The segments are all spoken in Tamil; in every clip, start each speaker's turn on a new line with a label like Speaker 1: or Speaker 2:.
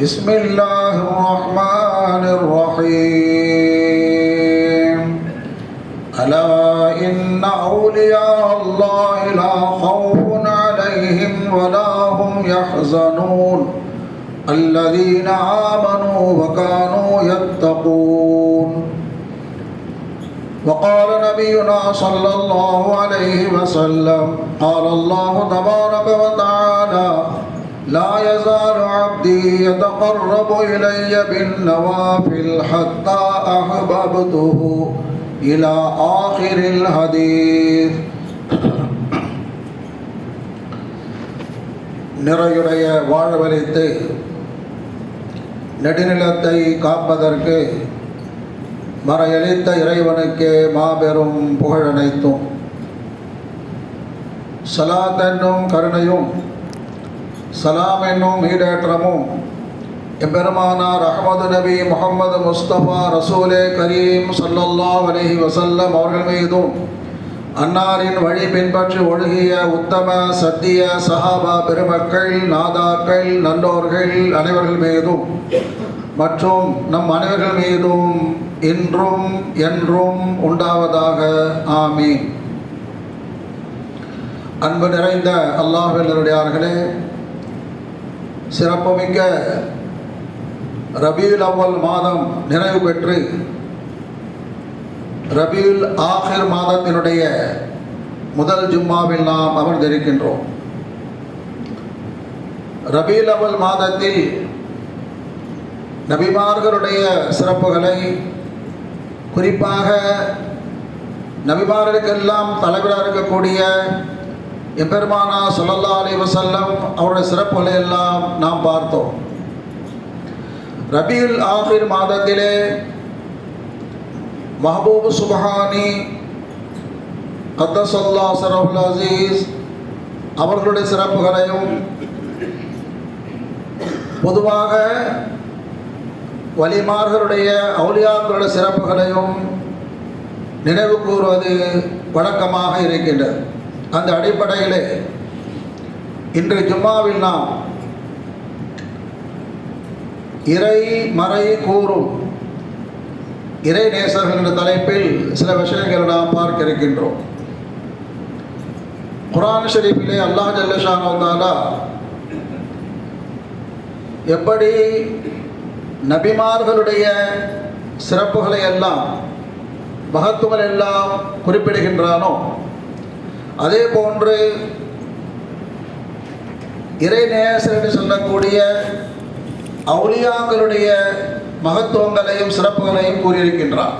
Speaker 1: بسم الله الرحمن الرحيم. ألا إن أولياء الله لا خوف عليهم ولا هم يحزنون. الذين آمنوا وكانوا يتقون. وقال نبينا صلى الله عليه وسلم قال الله تبارك وتعالى لا يزال عبدي يتقرب إلي بالنوافل حتى أحببته إلى آخر الحديث நிறையுடைய வாழ்வழித்து நெடுநிலத்தை காப்பதற்கு மறையளித்த இறைவனுக்கே மாபெரும் புகழனைத்தும் சலாத் என்னும் கருணையும் சலாம் என்னும் ஈடேற்றமும் எம்பெருமானார் அகமது நபி முகமது முஸ்தபா ரசூலே கரீம் சல்லல்லா அலைஹி வசல்லம் அவர்கள் மீதும் அன்னாரின் வழி பின்பற்றி ஒழுகிய உத்தம சத்திய சஹாபா பெருமக்கள் நாதாக்கள் நல்லோர்கள் அனைவர்கள் மீதும் மற்றும் நம் அனைவர்கள் மீதும் இன்றும் என்றும் உண்டாவதாக ஆமீன் அன்பு நிறைந்த அல்லாஹ் அல்லாஹர்களுடையார்களே சிறப்புமிக்க ரபியுல் அவ்வல் மாதம் நிறைவு பெற்று ரபியுல் ஆஹிர் மாதத்தினுடைய முதல் ஜும்மாவில் நாம் அமர்ந்திருக்கின்றோம். ரபியுல் அவ்வல் மாதத்தில் நபிமார்களுடைய சிறப்புகளை குறிப்பாக நபிமார்களுக்கெல்லாம் தலைவராக இருக்கக்கூடிய எம்பெருமானா சொல்லல்லா அலி வசல்லம் அவருடைய சிறப்புகளை எல்லாம் நாம் பார்த்தோம். ரபியுல் ஆஹிர் மாதத்திலே மஹபூப் சுபஹானி கத்தசல்லா சரஃபுல் அசீஸ் அவர்களுடைய சிறப்புகளையும் பொதுவாக வலிமார்களுடைய அவுலியாக்களுடைய சிறப்புகளையும் நினைவு கூறுவது வழக்கமாக இருக்கின்றது. அந்த அடிப்படையில் இன்று ஜும்மாவில் நாம் இறை மறை கூறும் இறை நேசர்கள் என்ற தலைப்பில் சில விஷயங்களை நாம் பார்க்க இருக்கின்றோம். குரான் ஷரீஃபிலே அல்லாஹ் ஜல்லஷானா எப்படி நபிமார்களுடைய சிறப்புகளை எல்லாம் மகத்துவங்கள் எல்லாம் குறிப்பிடுகின்றானோ அதே போன்று இறைநேசர் என்று சொல்லக்கூடிய அவுளியாக்களுடைய மகத்துவங்களையும் சிறப்புகளையும் கூறியிருக்கின்றார்.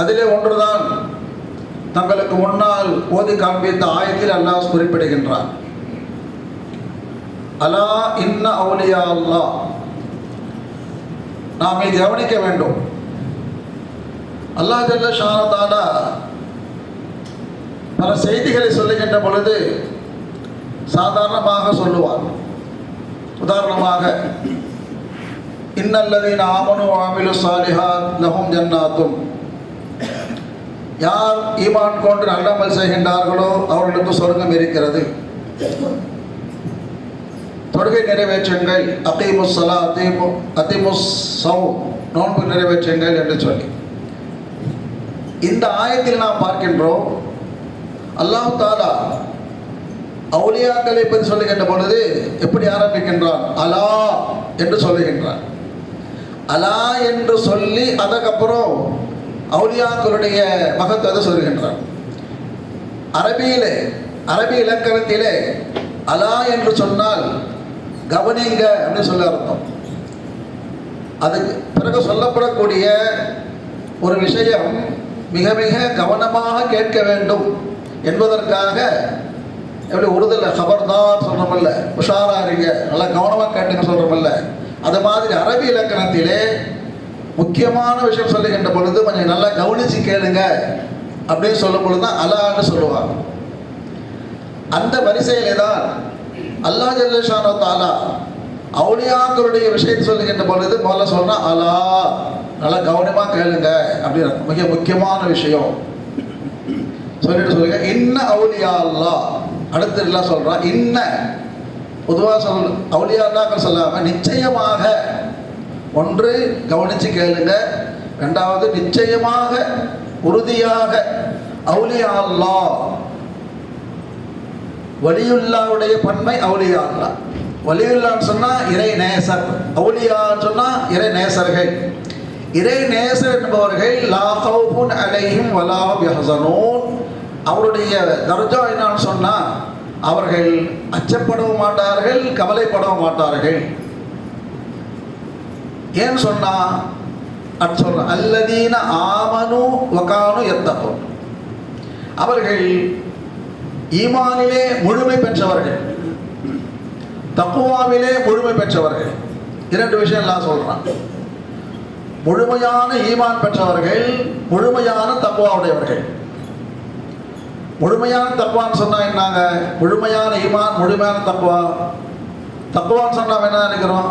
Speaker 1: அதிலே ஒன்றுதான் தங்களுக்கு முன்னால் ஓதி காண்பித்த ஆயத்தில் அல்லாஹ் குறிப்பிடுகின்றார். அலா இன்ன அவுலியா அல்லா நாம் கவனிக்க வேண்டும். அல்லாஹ் ஜல்ல ஷானதானா பல செய்திகளை சொல்லுகின்ற பொழுது சாதாரணமாக சொல்லுவார். உதாரணமாக இன்னல்லதீன் ஆமனு ஆமிலு சாலிஹாத் லஹும் ஜன்னாத்தும். யார் ஈமான் கொண்டு நல்லமல் செய்கின்றார்களோ அவர்களுக்கு சொர்க்கம் இருக்கிறது. தொழுகை நிறைவேற்றுங்கள் அகீமுஸ் சலா அத்தீமு அத்திமுஸ் சௌ நோன்பு நிறைவேற்றுங்கள் என்று சொல்லி. இந்த ஆயத்தில் நாம் பார்க்கின்றோம் அல்லாஹ் தாலா அவுலியாக்களை பற்றி சொல்லுகின்ற பொழுது எப்படி ஆரம்பிக்கின்றான்? அலா என்று சொல்லுகின்றான். அலா என்று சொல்லி அதுக்கப்புறம் அவுலியாக்களுடைய மகத்துவத்தை சொல்லுகின்றான். அரபியிலே அரபி இலக்கணத்திலே அலா என்று சொன்னால் கவனிங்க அப்படின்னு சொல்ல அர்த்தம். அதுக்கு பிறகு சொல்லப்படக்கூடிய ஒரு விஷயம் மிக மிக கவனமாக கேட்க வேண்டும் என்பதற்காக எப்படி உறுதல கபர்தார் சொல்கிறோமில்ல உஷாரா இருங்க நல்லா கவனமாக கேட்டுங்க சொல்கிறோமில்ல அது மாதிரி அரபி இலக்கணத்திலே முக்கியமான விஷயம் சொல்லுகின்ற பொழுது கொஞ்சம் நல்லா கவனிச்சு கேளுங்க அப்படின்னு சொல்லும் பொழுது தான் அலான்னு சொல்லுவாங்க. அந்த வரிசையிலே தான் அல்லாஹ் ஜல்லேஷானோ தாலா அவுளியாக்களுடைய விஷயத்தை சொல்லுகின்ற பொழுது முதல்ல சொன்னால் அலா. நல்லா கவனமாக கேளுங்க அப்படின்னு மிக முக்கியமான விஷயம். சொல்லிட்டு சொல்லுங்க இன்ன அவுலியா அல்லா அடுத்து எல்லாம் சொல்றான்? இன்ன. பொதுவாக சொல் அவுலியாக்கள் சொல்லாம நிச்சயமாக ஒன்று கவனிச்சு கேளுங்க. ரெண்டாவது நிச்சயமாக உறுதியாக அவுலியா வலியுல்லாவுடைய பன்மை அவுலியா வலியுல்லான்னு சொன்னா இறை நேசர். அவுளியான்னு சொன்னா இறை நேசர்கள். இறை நேசர் என்பவர்கள் லா ஹவுஃபுன் அலைஹிம் வலா ஹும் அவருடைய தர்ஜா என்னன்னு சொன்னால் அவர்கள் அச்சப்படவும் மாட்டார்கள் கவலைப்படவும் மாட்டார்கள். ஏன்னு சொன்னா அது சொல்ற அல்லதீன ஆமனு வகானு எத்தகும் அவர்கள் ஈமானிலே முழுமை பெற்றவர்கள். தக்குவாவிலே முழுமை பெற்றவர்கள். இரண்டு விஷயம் எல்லாம் சொல்றான். முழுமையான ஈமான் பெற்றவர்கள் முழுமையான தக்குவாவுடையவர்கள் முழுமையான தக்குவான்னு சொன்னா என்னங்க? முழுமையான ஈமான் முழுமையான தக்குவா தக்குவான்னு சொன்னா என்ன நினைக்கிறோம்?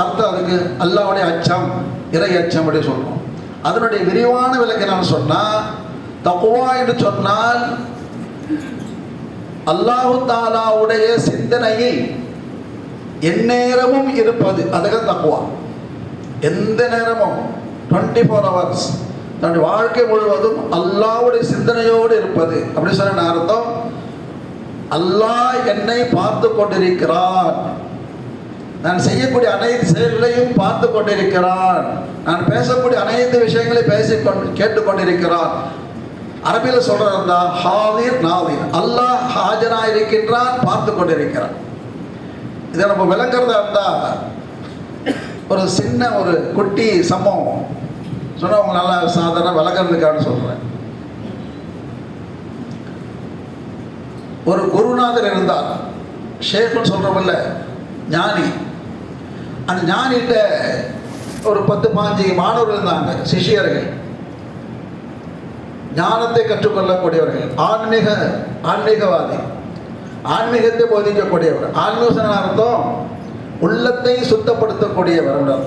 Speaker 1: அர்த்தம் அதுக்கு. அல்லாவுடைய அச்சம் இறை அச்சம் அப்படி சொல்றோம். அதனுடைய விரிவான விளக்கு என்னன்னு சொன்னா தக்குவா என்று சொன்னால் அல்லாஹு தாலாவுடைய சிந்தனையில் எந்நேரமும் இருப்பது. அதுதான் தக்குவா எந்த நேரமும் டுவெண்ட்டி ஃபோர் ஹவர்ஸ் தன்னுடைய வாழ்க்கை முழுவதும் அல்லாவுடைய சிந்தனையோடு இருப்பது. அப்படி சொன்ன அர்த்தம்? அல்லாஹ் என்னை பார்த்து கொண்டிருக்கிறான் நான் செய்யக்கூடிய அனைத்து செயல்களையும் பார்த்து கொண்டிருக்கிறான் நான் பேசக்கூடிய அனைத்து விஷயங்களையும் பேசிக்கொண்டு கேட்டுக்கொண்டிருக்கிறான் அரபியில் சொல்றதா ஹாதிர் நாதிர். அல்லாஹ் ஹாஜராக இருக்கின்றான் பார்த்து கொண்டிருக்கிறான். இதை நம்ம விளங்குறதா இருந்தா ஒரு சின்ன ஒரு குட்டி சம்பவம் சொன்னால் அவங்க நல்லா சாதாரண விளங்குறதுக்காக சொல்கிறேன் ஒரு குருநாதர் இருந்தார். ஷேஃப்னு சொல்றோம்ல ஞானி. அந்த ஞானிகிட்ட ஒரு பத்து பாஞ்சு மாணவர்கள் இருந்தாங்க சிஷியர்கள். ஞானத்தை கற்றுக்கொள்ளக்கூடியவர்கள் ஆன்மீக ஆன்மீகவாதி. ஆன்மீகத்தை போதிக்கக்கூடியவர். ஆன்மீக அர்த்தம் உள்ளத்தை சுத்தப்படுத்தக்கூடிய வருடம்.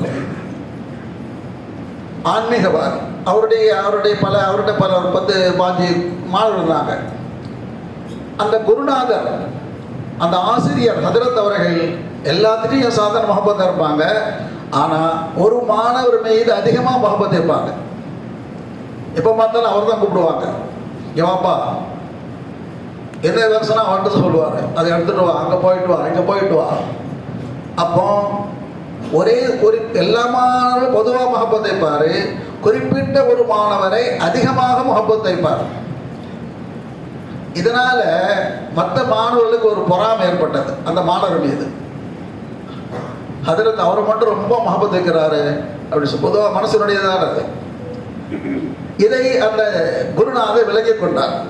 Speaker 1: ஆன்மீகவார் அவருடைய அவருடைய பல அவருடைய பல ஒரு பத்து பாஞ்சு மாணவர் இருந்தாங்க அந்த குருநாதர் அந்த ஆசிரியர் ஹதரத் அவர்கள் எல்லாத்துலேயும் சாதாரண முகப்பத்தாக இருப்பாங்க. ஆனால் ஒரு மாணவர் மீது அதிகமாக முகப்பத் இருப்பாங்க. எப்போ பார்த்தாலும் அவர் தான் கூப்பிடுவாங்க. ஏவாப்பா என்ன தரிசனம் அவன்கிட்ட சொல்லுவாங்க அதை எடுத்துகிட்டு வா அங்கே போயிட்டு வா இங்கே போயிட்டு வா. அப்போ ஒரே ஒரு எல்லா மாணவரும் பொதுவாக முகப்பத் வைப்பார் குறிப்பிட்ட ஒரு மாணவரை அதிகமாக முகப்பத் வைப்பார் இதனால மற்ற மாணவர்களுக்கு ஒரு பொறாமை ஏற்பட்டது. அந்த மாணவர் மீது. அதில் அவர் மட்டும் ரொம்ப முகப்பத் வைக்கிறாரு. அப்படி பொதுவாக பொதுவா அது. இதை அந்த குருநாதர் விலகி கொண்டார்.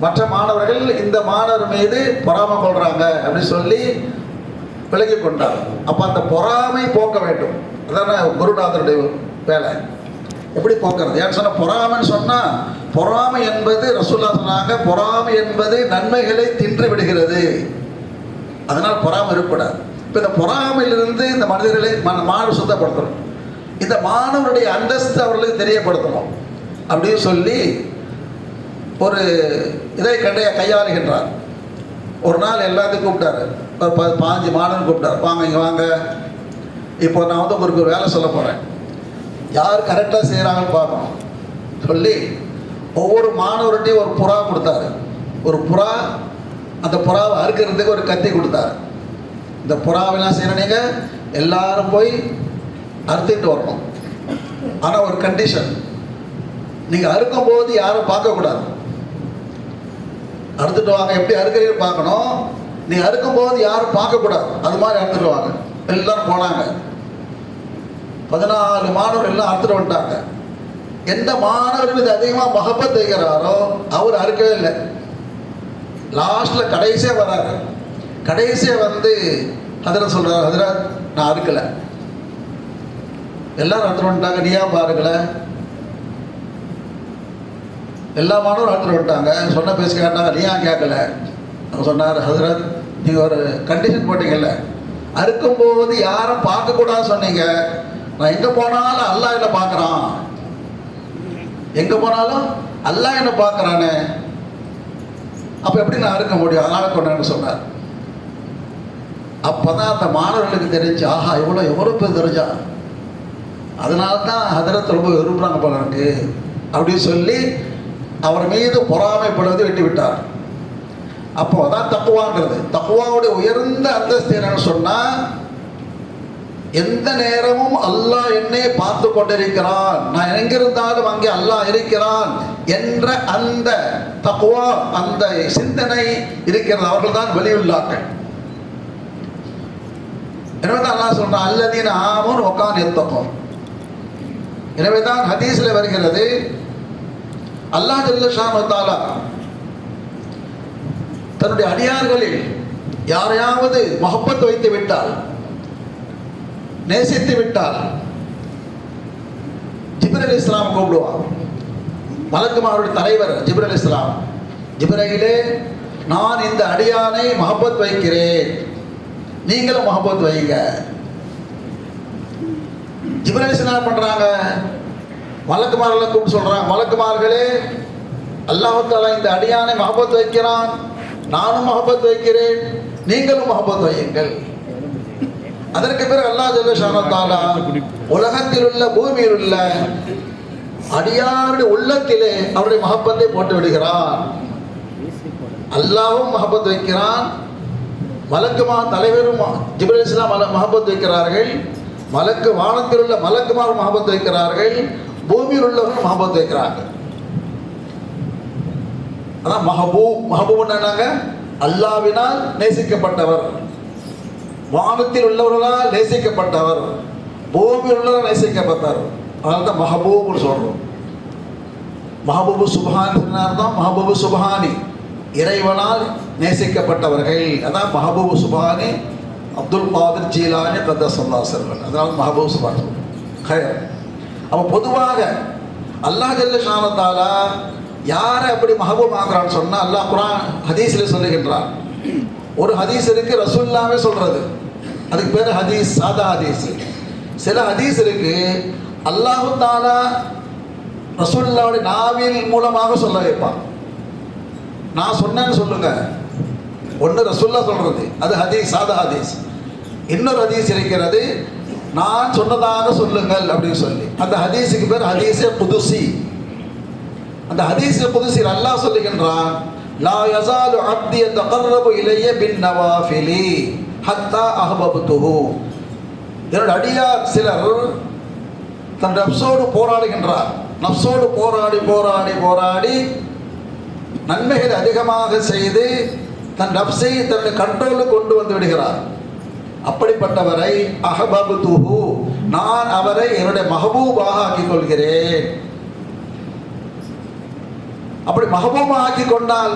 Speaker 1: மற்ற மாணவர்கள் இந்த மாணவர் மீது பொறாமை கொள்றாங்க அப்படின்னு சொல்லி விலகி கொண்டார் அப்போ அந்த பொறாமை போக்க வேண்டும். அதான குருநாதருடைய வேலை. எப்படி போக்குறது? ஏன்னு சொன்னால் பொறாமைன்னு சொன்னால் பொறாமை என்பது ரசூல்லா சொன்னாங்க பொறாமை என்பது நன்மைகளை தின்று விடுகிறது. அதனால் பொறாமை இருக்கக்கூடாது. இப்போ இந்த பொறாமையிலிருந்து இந்த மனிதர்களை மன மாணவர் சுத்தப்படுத்தணும். இந்த மாணவருடைய அந்தஸ்து அவர்களுக்கு தெரியப்படுத்தணும். அப்படின்னு சொல்லி ஒரு இதை கண்டைய கையாளுகின்றார். ஒரு நாள் எல்லாத்தையும் கூப்பிட்டாரு. ஒரு ப பாஞ்சு மாணவன் கூப்பிட்டாரு. வாங்க இங்கே வாங்க. இப்போ நான் வந்து உங்களுக்கு ஒரு வேலை சொல்ல போகிறேன் யார் கரெக்டாக செய்கிறாங்கன்னு பார்க்கணும் சொல்லி ஒவ்வொரு மாணவர்கிட்டையும் ஒரு புறா கொடுத்தாரு. ஒரு புறா அந்த புறாவை அறுக்கிறதுக்கு ஒரு கத்தி கொடுத்தாரு. இந்த புறாவெல்லாம் செய்கிற நீங்கள் எல்லாரும் போய் அறுத்துட்டு வரணும். ஆனால் ஒரு கண்டிஷன் நீங்கள் அறுக்கும் போது யாரும் பார்க்கக்கூடாது. அறுத்துட்டு வாங்க எப்படி அறுக்கிறீங்க பார்க்கணும். நீ அறுக்கும் போது யாரும் பார்க்கக்கூடாது. அது மாதிரி அறுத்துட்டு வாங்க எல்லாரும் போனாங்க. பதினாலு மாணவர் எல்லாம் அறுத்துட்டு வந்துட்டாங்க. எந்த மாணவர் மீது அதிகமாக மகப்பத் தைக்கிறாரோ அவர் அறுக்கவே இல்லை. லாஸ்ட்டில் கடைசியாக வராரு. கடைசியாக வந்து அதில் சொல்கிறார் அதில் நான் அறுக்கலை. எல்லாரும் அறுத்துட்டு வந்துட்டாங்க. நீயா பாருங்களேன் எல்லா மாணவரும் அறுத்துட்டு விட்டாங்க. சொன்ன பேச கேட்டாங்க. நீ ஏன் கேட்கல? அவர் சொன்னார் ஹசரத் நீங்கள் ஒரு கண்டிஷன் போட்டீங்கல்ல. அறுக்கும்போது யாரும் பார்க்கக்கூடாது சொன்னீங்க. நான் எங்கே போனாலும் அல்லாஹ் என்ன பார்க்குறான். எங்கே போனாலும் அல்லாஹ் என்ன பார்க்குறானே. அப்போ எப்படி நான் அறுக்க முடியும்? அதனால் கொண்டான்னு சொன்னார். அப்போ தான் அந்த மாணவர்களுக்கு தெரிஞ்சு ஆஹா இவ்வளோ எவ்வளோ பேர் தெரிஞ்சா? அதனால தான் ஹதரத் ரொம்ப விரும்புகிறாங்க போல இருக்கு. அப்படின்னு சொல்லி அவர் மீது பொறாமைப்படுவதை விட்டுவிட்டார். அப்போ தான் தப்புவாங்கிறது தக்குவாவுடைய உயர்ந்த அந்தஸ்து என்னன்னு சொன்னால் எந்த நேரமும் அல்லாஹ் என்னை பார்த்து கொண்டிருக்கிறான். நான் எங்கிருந்தாலும் அங்கே அல்லாஹ் இருக்கிறான் என்ற அந்த தக்குவா அந்த சிந்தனை இருக்கிறது. அவர்கள் தான் வெளியுள்ளார்கள். எனவே தான் அல்லாஹ் சொல்றான் அல்லதீன் ஆமுன் உக்கான் எத்தக்கும் எனவே தான் ஹதீஸில் வருகிறது அல்லாஹ் ஜல்லஷானு தாலா தன்னுடைய அடியார்களில் யாரையாவது மொஹப்பத் வைத்து விட்டால் நேசித்து விட்டால் ஜிப்ரல் இஸ்லாம் கூப்பிடுவான். மலக்குமாருடைய தலைவர் ஜிப்ரல் இஸ்லாம் ஜிப்ரையிலே நான் இந்த அடியானை மஹப்பத் வைக்கிறேன். நீங்களும் மஹபத் வைங்க ஜிப்ரல் இஸ்லாம் பண்றாங்க? மலக்குமார்களை கூப்பிட்டு சொல்கிறான் மலக்குமார்களே அல்லாஹால இந்த அடியானை மகபத் வைக்கிறான். நானும் மகபத் வைக்கிறேன். நீங்களும் மகபத் வையுங்கள். அதற்கு பிறகு அல்லாஹ் ஜல்லா உலகத்தில் உள்ள பூமியில் உள்ள அடியாருடைய உள்ளத்திலே அவருடைய மகப்பத்தை போட்டு விடுகிறான் அல்லாவும் மகப்பத் வைக்கிறான். மலக்குமா தலைவரும் ஜிபுல் இஸ்லாம் மகப்பத் வைக்கிறார்கள். மலக்கு வானத்தில் உள்ள மலக்குமார் மகப்பத் வைக்கிறார்கள். பூமியில் உள்ளவர்கள் மஹபத் வைக்கிறாங்க. அதான் மஹபூப் மஹபூப் என்னங்க? அல்லாவினால் நேசிக்கப்பட்டவர். வானத்தில் உள்ளவர்களால் நேசிக்கப்பட்டவர். பூமியில் உள்ளவர் நேசிக்கப்பட்டார் அதனால தான் மஹபூப்னு சொல்கிறோம் மஹபூபு சுபஹானி அர்த்தம் மஹபூபு சுபஹானி. இறைவனால் நேசிக்கப்பட்டவர்கள். அதான் மஹபூபு சுபஹானி அப்துல் காதிர் ஜீலானி கத்தசல்லா செல்வன் அதனால மஹபூப் சுபான் கயர். அப்போ பொதுவாக அல்லாஹ் ஜல்ல ஷானத்தாலா யாரை அப்படி மகபூப் ஆகிறான்னு சொன்னால் அல்லாஹ் குரான் ஹதீஸில் சொல்லுகின்றான். ஒரு ஹதீஸ் இருக்கு ரசூல்லாவே சொல்றது. அதுக்கு பேர் ஹதீஸ் சாதா ஹதீஸ். சில ஹதீஸ் இருக்கு அல்லாஹு தாலா ரசூல்லாவுடைய நாவில் மூலமாக சொல்ல வைப்பான். நான் சொன்னேன்னு சொல்லுங்க. ஒன்று ரசுல்லா சொல்றது அது ஹதீஸ் சாதா ஹதீஸ். இன்னொரு ஹதீஸ் இருக்கிறது நான் சொன்னதாக சொல்லுங்கள் அப்படின்னு சொல்லி. அந்த ஹதீஸுக்கு பேர் ஹதீஸே புதுசி அந்த ஹதீஸே புதுசி அல்லாஹ் சொல்லுகின்றான் லா யசாலு அப்தி தகர்ரபு இலைய பின் நவாஃபிலி ஹத்தா அஹபபுத்துஹு என்னோட அடியார் சிலர் தன் நப்சோடு போராடுகின்றார். நப்சோடு போராடி போராடி போராடி நன்மைகள் அதிகமாக செய்து தன் நப்சை தன்னுடைய கண்ட்ரோலுக்கு கொண்டு வந்து விடுகிறார். அப்படிப்பட்டவரை அஹபபு துஹு நான் அவரை என்னுடைய மஹபூபாக ஆக்கிக் கொள்கிறேன் அப்படி மஹபூபா ஆக்கி கொண்டால்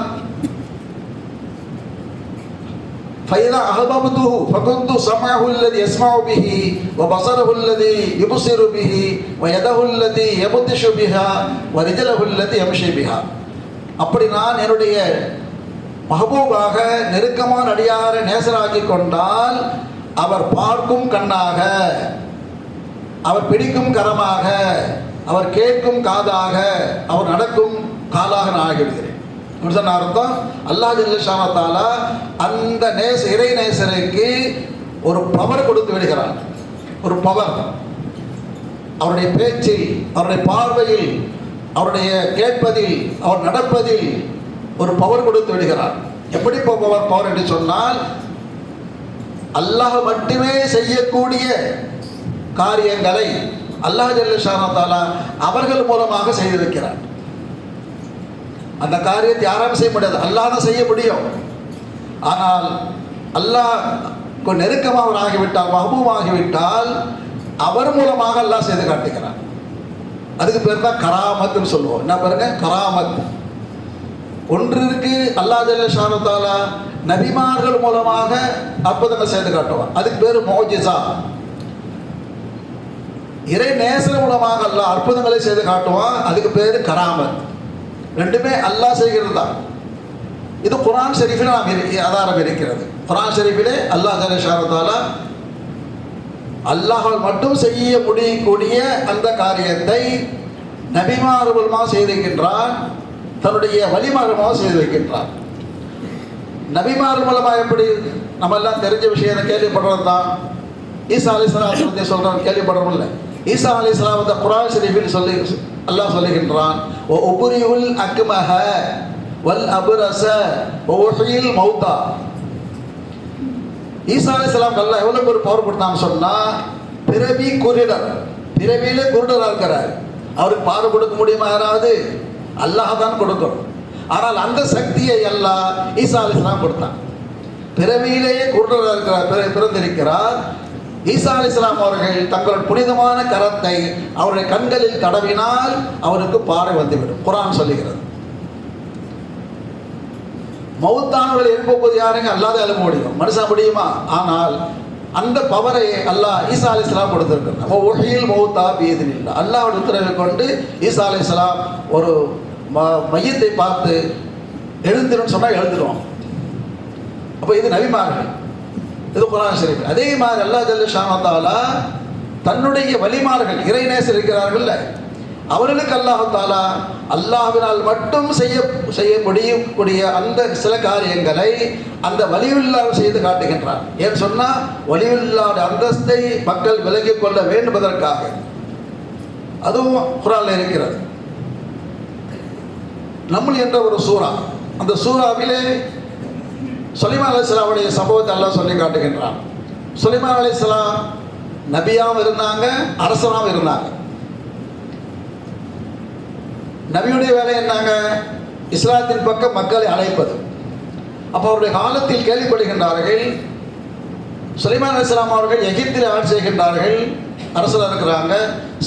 Speaker 1: فإذا أحببته فكنت سمعه الذي يسمع به وبصره الذي يبصر به ويده التي يبطش بها ورجله التي يمشي بها அப்படி நான் என்னுடைய மஹபூபாக நெருக்கமான அடியாரை நேசராக்கி கொண்டால் அவர் பார்க்கும் கண்ணாக அவர் பிடிக்கும் கரமாக அவர் கேட்கும் காதாக அவர் நடக்கும் காலாக நான் ஆகிவிடுகிறேன். சொன்ன அர்த்தம் அல்லாஹ் ஜல்லஷானத்தாலா அந்த நேச இறை நேசருக்கு ஒரு பவர் கொடுத்து விடுகிறான். ஒரு பவர். அவருடைய பேச்சில் அவருடைய பார்வையில் அவருடைய கேட்பதில் அவர் நடப்பதில் ஒரு பவர் கொடுத்து விடுகிறார் எப்படி பவர் பவர் என்று சொன்னால் அல்லாஹ் மட்டுமே செய்யக்கூடிய காரியங்களை அல்லாஹ் ஜல்லஷானத்தாலா அவர்கள் மூலமாக செய்திருக்கிறார். அந்த காரியத்தை யாராலும் செய்ய முடியாது. அல்லாஹ் தான் செய்ய முடியும். ஆனால் அல்லாஹ் நெருக்கமாக அவர் ஆகிவிட்டால் மஹபூப் ஆகிவிட்டால் அவர் மூலமாக அல்லாஹ் செய்து காட்டுகிறார். அதுக்கு பேர் தான் கராமத்துன்னு சொல்லுவோம். என்ன பாருங்க? கராமத். ஒன்றிற்கு அல்லாஹ் ஜல்லஷானத்தாலா நபிமார்கள் மூலமாக அற்புதங்கள் செய்து காட்டுவான் அதுக்கு பேர் மோஜிசா. இறை நேசர் மூலமாக அல்லாஹ் அற்புதங்களை செய்து காட்டுவான். அதுக்கு பேர் கராமத் ரெண்டுமே அல்லாஹ் செய்கிறது தான். இது குரான் ஷெரீஃபில் நாம் ஆதாரம் இருக்கிறது. குரான் ஷெரீஃபிலே அல்லாஹ் ஜல்ல அல்லாஹால் மட்டும் செய்ய முடியக்கூடிய அந்த காரியத்தை நபிமார் மூலமாக செய்திருக்கின்றான். தன்னுடைய வழிமாறுமாக செய்து வைக்கின்றான் நபிமார் மூலமாக எப்படி நம்ம எல்லாம் தெரிஞ்ச விஷயம் கேள்விப்படுறது? தான் ஈசா அலி இஸ்லாம் பற்றி சொல்கிறோம் கேள்விப்படுறோம் இல்லை. ஈசா அலி இஸ்லாம் குரான் ஷெரீஃபில் சொல்லி அல்லாஹ் சொல்லுகின்றான் ஓ உபுரியுல் அக்மஹ வல் அபுரச ஓஹில் மௌதா ஈசா அலிஸ்லாம் நல்லா எவ்வளோ பேர் பவர் கொடுத்தாங்க சொன்னால் பிறவி குருடர் பிறவியிலே குருடராக இருக்கிறார். அவருக்கு பார் கொடுக்க முடியுமா யாராவது? அல்லாஹ் தான் கொடுக்கணும் ஆனால் அந்த சக்தியை எல்லாம் ஈசா அலிஸ்லாம் கொடுத்தான். பிறவியிலேயே குருடராக இருக்கிறார் பிறந்திருக்கிறார். ஈசா அலிஸ்லாம் அவர்கள் தங்கள் புனிதமான கரத்தை அவருடைய கண்களில் தடவினால் அவருக்கு பாறை வந்துவிடும். குரான் சொல்லுகிறது. மௌத்தானவர்களை எழுப்புவது யாருங்க? அல்லாத எழுப்ப முடியும். மனுஷன் முடியுமா? ஆனால் அந்த பவரை அல்லாஹ் ஈசா அலி இஸ்லாம் கொடுத்துருக்காங்க அப்போ ஒஹியில் மௌத்தா பீதின் இல்லை அல்லாவோட உத்தரவை கொண்டு ஈசா அலி இஸ்லாம் ஒரு மையத்தை பார்த்து எழுந்திரும் சொன்னால் எழுந்துருவோம் அப்போ இது நபிமார்கள். இது குரான் ஷரீஃப். அதே மாதிரி அல்லா ஜல்ல ஷானத்தாலா தன்னுடைய வலிமார்கள் இறைநேசர் இருக்கிறார்கள்ல. அவர்களுக்கு அல்லாஹ் தாலா அல்லாஹினால் மட்டும் செய்ய செய்ய முடியக்கூடிய அந்த சில காரியங்களை அந்த வலியுள்ளார் செய்து காட்டுகின்றார். ஏன் சொன்னால் வலியுல்லாஹ் அந்தஸ்தை மக்கள் விலகிக் கொள்ள வேண்டுவதற்காக. அதுவும் குரானில் இருக்கிறது. நம்மள் என்ற ஒரு சூறா. அந்த சூறாவிலே சுலைமான் அலிஸ்லாவுடைய சம்பவத்தை எல்லாம் சொல்லி காட்டுகின்றான். சுலைமான் அலிஸ்லாம் நபியாவும் இருந்தாங்க அரசனாகவும் இருந்தாங்க. நபியுடைய வேலை என்னங்க? இஸ்லாத்தின் பக்கம் மக்களை அழைப்பது. அப்போ அவருடைய காலத்தில் கேள்விப்படுகின்றார்கள் சுலைமான் அலிஸ்லாம் அவர்கள் எகிப்தில் ஆட்சி செய்கின்றார்கள் அரசர் இருக்கிறாங்க.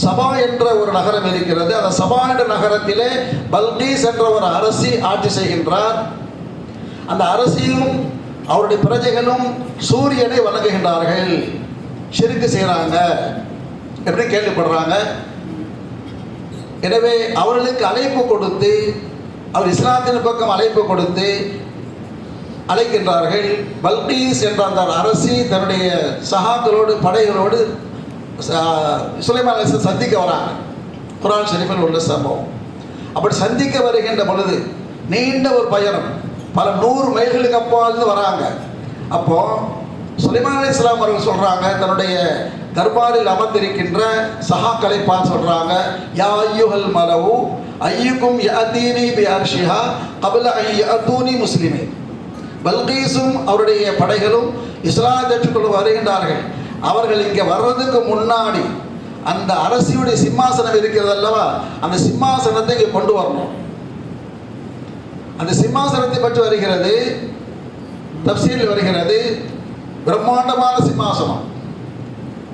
Speaker 1: சபா என்ற ஒரு நகரம் இருக்கிறது. அந்த சபா என்ற நகரத்திலே பல்கீஸ் என்ற ஒரு அரசி ஆட்சி செய்கின்றார். அந்த அரசியும் அவருடைய பிரஜைகளும் சூரியனை வணங்குகின்றார்கள். செருக்கு செய்கிறாங்க எப்படி கேள்விப்படுறாங்க? எனவே அவர்களுக்கு அழைப்பு கொடுத்து அவர் இஸ்லாத்தின் பக்கம் அழைப்பு கொடுத்து அழைக்கின்றார்கள். பல்கீஸ் என்ற அந்த அரசி தன்னுடைய சகாக்களோடு படைகளோடு சுலைமான் அலிசன் சந்திக்க வராங்க குரான் ஷெரீஃபில் உள்ள சம்பவம். அப்படி சந்திக்க வருகின்ற பொழுது நீண்ட ஒரு பயணம். பல நூறு மைல்களுக்கு அப்பாலிருந்து வராங்க. அப்போ சுலைமான் அலி இஸ்லாம் அவர்கள் சொல்கிறாங்க தன்னுடைய தர்பாரில் அமர்ந்திருக்கின்ற சஹாக்களை பார்த்து சொல்கிறாங்க யா ஐயுஹல் மலவு ஐயுக்கும் அதூனி பி அர்ஷிஹா கபல ஐ முஸ்லிமே பல்கீஸும் அவருடைய படைகளும் இஸ்லாத்தை ஏற்றுக்கொண்டு வருகின்றார்கள். அவர்கள் இங்கே வர்றதுக்கு முன்னாடி அந்த அரசியுடைய சிம்மாசனம் இருக்கிறது அல்லவா? அந்த சிம்மாசனத்தை இங்கே கொண்டு வரணும். அந்த சிம்மாசனத்தை பற்றி வருகிறது தப்சீல் வருகிறது பிரம்மாண்டமான சிம்மாசனம்.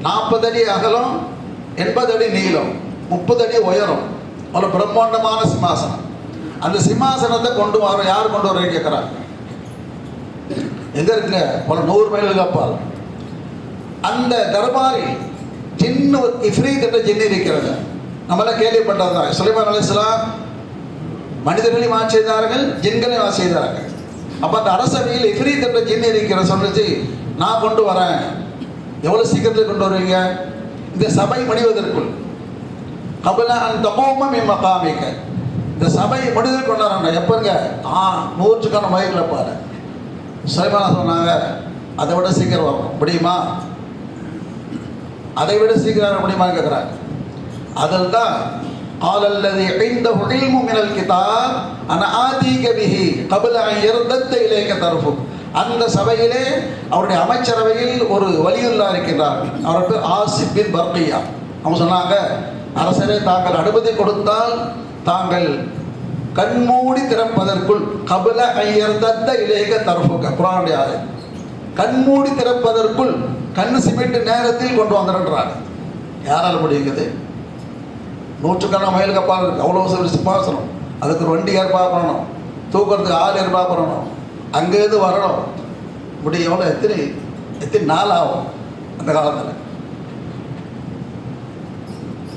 Speaker 1: நாற்பது அடி அகலம் எண்பது அடி நீளம் முப்பது அடி உயரம். ஒரு பிரம்மாண்டமான சிம்மாசனம். அந்த சிம்மாசனத்தை கொண்டு வர யார் கொண்டு வர கேட்குறாங்க எங்க இருக்குங்க? பல நூறு மைல்களுக்கு அப்பால் அந்த தர்பாரில் ஜின்னு இஃப்ரீத் என்ற ஜின்னு இருக்கிறது. நம்மளாம் கேள்விப்பட்டது தான். சுலைமான் அலிஸ்லாம் மனிதர்களையும் ஆட்சி செய்தார்கள் ஜின்களையும் ஆட்சி செய்தார்கள். அப்போ அந்த அரசவையில் இஃப்ரீத் என்ற ஜின் இருக்கிற சொல்லிச்சு நான் கொண்டு வரேன். எவ்வளோ சீக்கிரத்தில் கொண்டு வருவீங்க? இந்த சபை முடிவதற்குள். கபல அந்த தமோமம் மகாமிக்க இந்த சபை முடிதல் கொண்டாடுறாங்க. எப்போங்க ஆ நூற்றுக்கான மைக்கில் பாரு சுலைமான சொன்னாங்க அதை விட சீக்கிரம் வரும் முடியுமா? அதை விட சீக்கிரம் வர முடியுமான்னு கேட்குறாங்க அதில் தான் قال الذي عنده علم من الكتاب انا آتيك به قبل ان يرتد اليك طرفك அந்த சபையிலே அவருடைய அமைச்சரவையில் ஒரு வலியுல்லா இருக்கின்றார் அவர் பேர் ஆசிப் பின் பர்கியா அவங்க சொன்னாங்க அரசரே தாங்கள் அனுமதி கொடுத்தால் தாங்கள் கண்மூடி திறப்பதற்குள் கபல ஐயர் தத்த இலேக தரப்புக்க குரானுடைய ஆறு கண்மூடி திறப்பதற்குள் கண்ணு சிமிட்டு நேரத்தில் கொண்டு வந்துடுறாங்க யாரால முடியுங்குது நூற்றுக்கணக்கான மயில் கப்பால் இருக்கு. அவ்வளோ சிம்மாசனம். அதுக்கு ஒரு வண்டி ஏற்பாடு பண்ணணும். தூக்கிறதுக்கு ஆள் இருந்தா வரணும் அங்கேருந்து வரணும். இப்படி எவ்வளோ எத்தனை? எத்தனை நாள் ஆகும் அந்த காலத்தில்?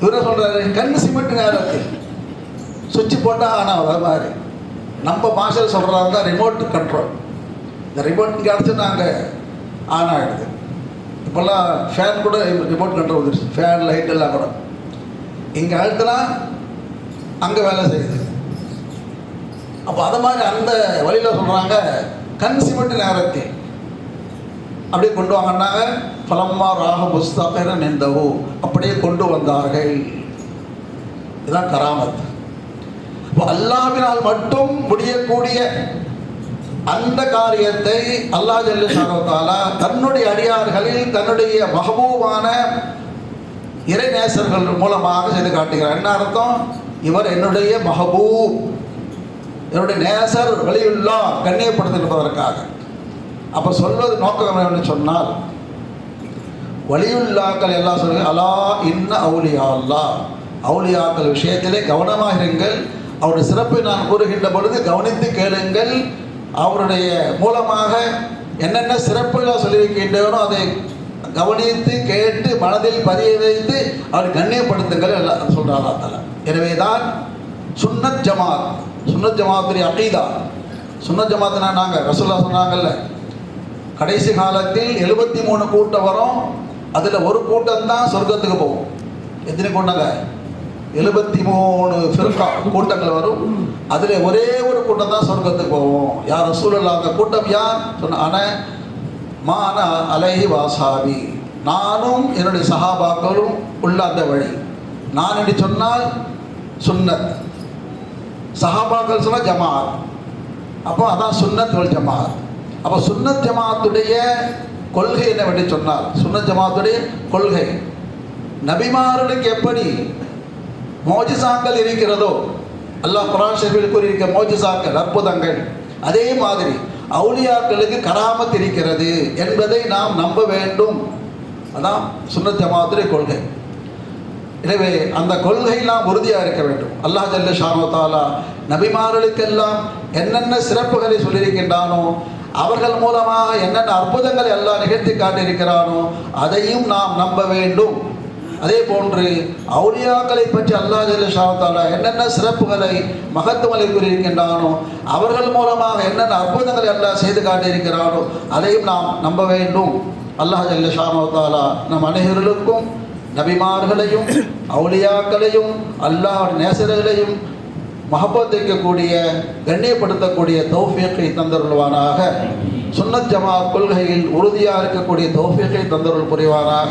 Speaker 1: இவர சொல்கிறாரு கண் சிமெண்ட் நேரத்தில். சுவிட்ச் போட்டால் ஆனால் அது மாதிரி. நம்ம பாஷையில் சொல்கிறாரு தான் ரிமோட் கண்ட்ரோல் இந்த ரிமோட் கிடச்சி நாங்கள் ஆன் ஆகிடுது இப்போல்லாம் ஃபேன் கூட ரிமோட் கண்ட்ரோல் வந்துருச்சு. ஃபேன் லைட் எல்லாம் கூட. இங்கே அழுத்தினா அங்கே வேலை செய்யுது. அப்போ அது மாதிரி அந்த வழியில் சொல்கிறாங்க கண் சிமெண்ட் அப்படியே கொண்டு வாங்கினாங்க பலம்மா ராக முஸ்தகர நின்றவோ அப்படியே கொண்டு வந்தார்கள். இதுதான் கராமத். அப்போ அல்லாவினால் மட்டும் முடியக்கூடிய அந்த காரியத்தை அல்லாஹ் ஜல்லுஷானோத்தாலா தன்னுடைய அடியார்களில் தன்னுடைய மகபூவான இறைநேசர்கள் மூலமாக செய்து காட்டுகிறார். என்ன அர்த்தம்? இவர் என்னுடைய மஹபூப் என்னுடைய நேசர் வழியுள்ளா கண்ணியப்படுத்திருப்பதற்காக. அப்போ சொல்வது நோக்கம் என்னன்னு சொன்னால் வலியுல்லாக்கள் எல்லாம் சொல்லுங்கள் அலா இன்ன அவுலியா அல்லா அவுலியாக்கள் விஷயத்திலே கவனமாக இருங்கள். அவருடைய சிறப்பை நான் கூறுகின்ற பொழுது கவனித்து கேளுங்கள். அவருடைய மூலமாக என்னென்ன சிறப்புகளை சொல்லியிருக்கின்றனோ அதை கவனித்து கேட்டு மனதில் பதிய வைத்து அவர் கண்ணியப்படுத்துங்கள் எல்லாம் சொல்கிறார் அல்லா எனவே தான் சுன்னத் ஜமாத் சுன்னத் ஜமாத்துடைய அகைதா. சுன்னத் ஜமாத்னா நாங்கள் ரசுல்லா சொன்னாங்கல்ல கடைசி காலத்தில் எழுபத்தி மூணு கூட்டம் வரும் அதில் ஒரு கூட்டம் தான் சொர்க்கத்துக்கு போகும். எத்தனை கூட்டங்க? எழுபத்தி மூணு ஃபிர்கா கூட்டங்கள் வரும். அதில் ஒரே ஒரு கூட்டம் தான் சொர்க்கத்துக்கு போவோம். யார் ரசூலுல்லா அந்த கூட்டம் யார்? சொன்ன அன மான அலைஹி வாசாபி நானும் என்னுடைய சஹாபாக்களும் உள்ள அந்த வழி. நான் என்று சொன்னால் சுன்னத். சஹாபாக்கள் சொன்னால் ஜமாத் அப்போ அதான் சுன்னத் வல் ஜமாத் அப்போ சுன்னத் ஜமாத்துடைய கொள்கை என்று சொன்னார் சுன்னத் ஜமாத்துடைய கொள்கை. நபிமார்களுக்கு எப்படி மோஜிசாக்கள் இருக்கிறதோ? அல்லாஹ் குரான் கூறியிருக்க மோஜிசாக்கள் அற்புதங்கள். அதே மாதிரி அவுளியாக்களுக்கு கராமத் இருக்கிறது என்பதை நாம் நம்ப வேண்டும். அதான் சுன்னத் ஜமாத்துடைய கொள்கை. எனவே அந்த கொள்கை நாம் உறுதியாக இருக்க வேண்டும். அல்லாஹ் ஜல்ல ஷானோ தாலா நபிமார்களுக்கெல்லாம் என்னென்ன சிறப்புகளை சொல்லியிருக்கின்றானோ அவர்கள் மூலமாக என்னென்ன அற்புதங்களை எல்லாம் நிகழ்த்தி காட்டியிருக்கிறானோ அதையும் நாம் நம்ப வேண்டும். அதே போன்று அவுளியாக்களை பற்றி அல்லாஹ் ஜல்ல என்னென்ன சிறப்புகளை மகத்துவங்களை கூறியிருக்கின்றானோ அவர்கள் மூலமாக என்னென்ன அற்புதங்களை எல்லாம் செய்து காட்டியிருக்கிறானோ அதையும் நாம் நம்ப வேண்டும். அல்லாஹ் ஜல்ல நம் அனைவர்களுக்கும் நபிமார்களையும் அவுலியாக்களையும் அல்லாஹ் நேசர்களையும் மகப்பத்திக்கக்கூடிய கண்ணியப்படுத்தக்கூடிய தௌஃபியத்தை தந்தருள்வானாக. சுன்னத் ஜமா கொள்கையில் உறுதியாக இருக்கக்கூடிய தௌஃபியத்தை தந்தருள் புரிவானாக.